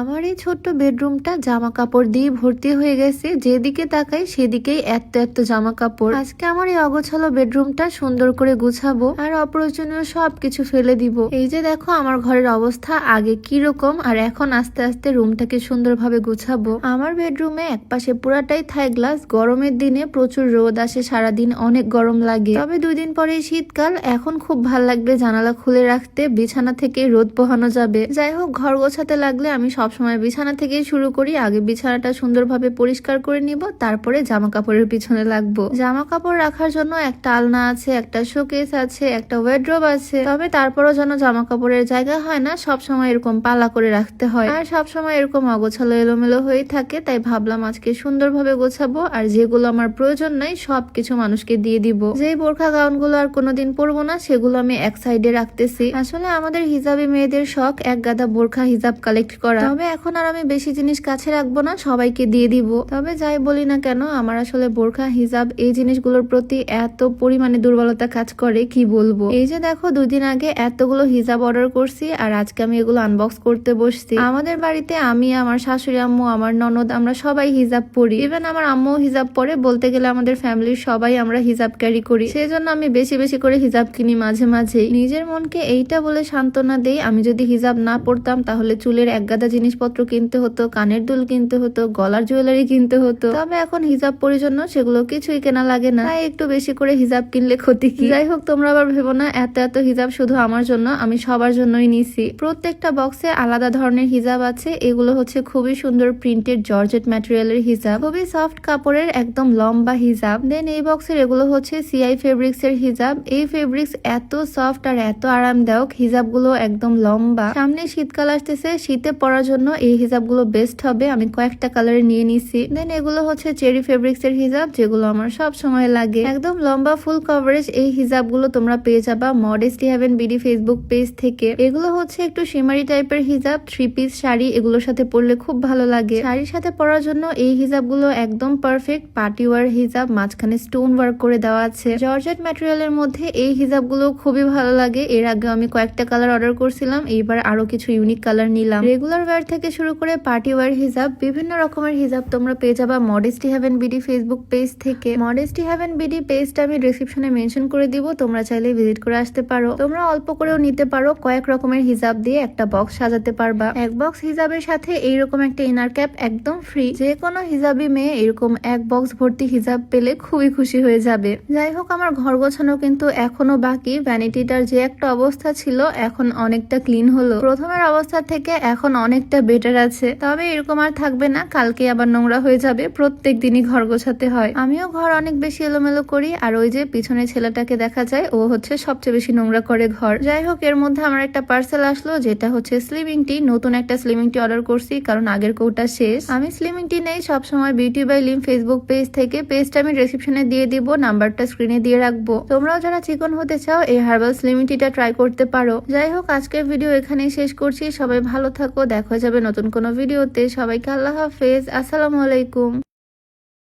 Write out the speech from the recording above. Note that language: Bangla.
আমার এই ছোট্ট বেডরুমটা জামা কাপড় দিয়ে ভর্তি হয়ে গেছে। যেদিকে তাকাই সেদিকেই এত এত জামা কাপড় আজকে আমার এই অগোছালো বেডরুমটা সুন্দর করে গুছাবো আর অপ্রয়োজনীয় সব কিছু ফেলে দিব। এই যে দেখো আমার ঘরের অবস্থা, আগে কি রকম আর এখন আস্তে আস্তে রুমটাকে সুন্দরভাবে গুছাবো। আমার বেডরুমে একপাশে পুরাটাই থাই গ্লাস, গরমের দিনে প্রচুর রোদ আসে, সারাদিন অনেক গরম লাগে। তবে দুই দিন পরে শীতকাল, এখন খুব ভালো লাগবে জানালা খুলে রাখতে, বিছানা থেকে রোদ পোহানো যাবে। যাই হোক, ঘর গোছাতে লাগলে আমি সবসময় বিছানা থেকেই শুরু করি। আগে বিছানাটা সুন্দরভাবে পরিষ্কার করে নিব, তারপরে জামা কাপড়ের পিছনে লাগবো। জামা কাপড় রাখার জন্য একটা আলনা আছে, একটা শোকেস আছে, একটা ওয়েড্রোব আছে। তবে তারপরও যেন জামা কাপড়ের জায়গা হয় না সব সময় এরকম পালা করে রাখতে হয়। আর সব সময় এরকম অগোছালো এলোমেলো হয়ে থাকে, তাই ভাবলাম আজকে সুন্দরভাবে গোছাবো, আর যেগুলো আমার প্রয়োজন নাই সব কিছু মানুষকে দিয়ে দিব। যেই বোরখা গাউনগুলো আর কোনোদিন পরবো না, সেগুলো আমি এক সাইডে রাখতেছি। আসলে আমাদের হিজাবি মেয়েদের শখ, এক গাদা বোরখা হিজাব কালেক্ট করা। তবে এখন আর আমি বেশি জিনিস কাছে রাখব না, সবাইকে দিয়ে দিব। তবে যাই বলি না কেন, আমার আসলে বোরখা, হিজাব এই জিনিসগুলোর প্রতি এত পরিমাণে দুর্বলতা কাজ করে, কি বলব? এই যে দেখো, দুদিন আগে এতগুলো হিজাব অর্ডার করছি আর আজকে আমি এগুলো আনবক্স করতে বসছি। আমাদের বাড়িতে আমি, আমার শাশুড়ি আম্মু, আমার ননদ, আমরা সবাই হিজাব পরি। ইভেন আমার আম্মু হিজাব পরে, বলতে গেলে আমাদের ফ্যামিলির সবাই আমরা হিজাব ক্যারি করি। সেই জন্য আমি বেশি বেশি করে হিজাব কিনি মাঝে, মাঝেই। নিজের মনকে এইটা বলে সান্ত্বনা দেই, আমি যদি হিজাব না পড়তাম তাহলে চুলের একগাদা জিনিসপত্র কিনতে হতো, কানের দুল কিনতে হতো, গলার জুয়েলারি কিনতে হতো। তবে এখন হিজাব পরি জন্য সেগুলো কিছুই কেনা লাগে না। একটু বেশি করে হিজাব কিনলে ক্ষতি কি? যাই হোক, তোমরা আবার ভেবো না, এত এত হিজাব শুধু আমার জন্য, আমি সবার জন্যই নিছি। প্রত্যেকটা বক্সে আলাদা ধরনের হিজাব আছে, এগুলো হচ্ছে খুবই সুন্দর প্রিন্টেড জর্জেট ম্যাটেরিয়ালের হিজাব। খুবই সফট কাপড়ের, একদম লম্বা হিজাব। দেন এই বক্সের এগুলো হচ্ছে সিআই ফেব্রিক্স এর হিজাব। এই ফেব্রিক্স এত সফট আর এত আরামদায়ক, হিজাবগুলো একদম লম্বা। সামনে শীতকাল আসতেছে, শীতে পরার জন্য এই হিজাবগুলো বেস্ট হবে। আমি কয়েকটা কালারে নিয়ে নিছি। দেন এগুলো হচ্ছে চেরি ফেব্রিক্স এর হিজাব, যেগুলো আমার সব সময় লাগে। একদম লম্বা ফুল কভারেজ এই হিজাবগুলো তোমরা পেয়ে যাবা modesty haven BD Facebook page থেকে। এগুলো হচ্ছে একটু শিমারি টাইপের হিজাব থ্রি পিস শাড়ি, এগুলোর সাথে পরলে খুব ভালো লাগে। শাড়ির সাথে পরার জন্য এই হিজাবগুলো একদম পারফেক্ট পার্টি ওয়ার হিজাব, মাঝখানে স্টোন ওয়ার্ক করে দেওয়া আছে। জর্জেট ম্যাটেরিয়ালের মধ্যে এই হিজাবগুলো খুবই ভালো লাগে। এর আগে আমি কয়েকটা কালার অর্ডার করছিলাম, এইবার আরও কিছু ইউনিক কালার নিলাম। রেগুলার ওয়্যার থেকে শুরু করে পার্টি ওয়ার হিজাব, বিভিন্ন রকমের হিজাব তোমরা পেয়ে যাবা modesty haven BD Facebook page থেকে। মডেস্টি হ্যাভেন বিডি পেজটা আমি ডিসক্রিপশনে মেনশন করে দিব, তোমরা চাইলে ভিজিট করে আসতে পারো। তোমরা অল্প করেও নিতে পারো, কয়েক রকমের হিজাব দিয়ে একটা বক্স সাজাতে পারবা। এক বক্স হিজাবের সাথে এইরকম একটা ইনার ক্যাপ একদম ফ্রি যে কোনো হিজাবি মেয়ে এরকম এক বক্স ভর্তি হিজাব পেলে খুবই খুশি হয়ে যাবে। যাই হোক, আমার ঘর গোছানো কিন্তু এখনও বাকি। ভ্যানিটিটার যে একটা অবস্থা ছিল, এখন অনেকটা ক্লিন হলো। প্রথমের অবস্থা থেকে এখন অনেকটা বেটার আছে। তবে এরকম আর থাকবে না কালকে আবার নোংরা হয়ে যাবে, প্রত্যেক দিনই ঘর গোছাতে হয়। আমিও ঘর অনেক বেশি এলোমেলো করি, আর ওই যে পিছনে ছেলেটাকে দেখা যায়, ও হচ্ছে সবচেয়ে বেশি নোংরা করে ঘর। যাই হোক, এর মধ্যে আমার একটা পার্সেল আসলো, যেটা হচ্ছে স্লিমিং টি নতুন একটা স্লিমিং টি অর্ডার করছি, কারণ আগের কৌটা শেষ। আমি স্লিমিং টি নেই, সবসময় beauty by Lim Facebook page থেকে পেজটা আমি ডিসক্রিপশনে দিয়ে দিব, নাম্বারটা স্ক্রিনে দিয়ে রাখব। তোমরাও যারা চিকন হতে চাও, এই হার্বাল স্লিমিং টিটা ট্রাই করতে পারো। যাই হোক, আজকের ভিডিও এখানেই শেষ করছি। সবাই ভালো থাকো, দেখা যাবে নতুন কোনো ভিডিওতে। সবাইকে আল্লাহ হাফেজ। আসসালামু আলাইকুম।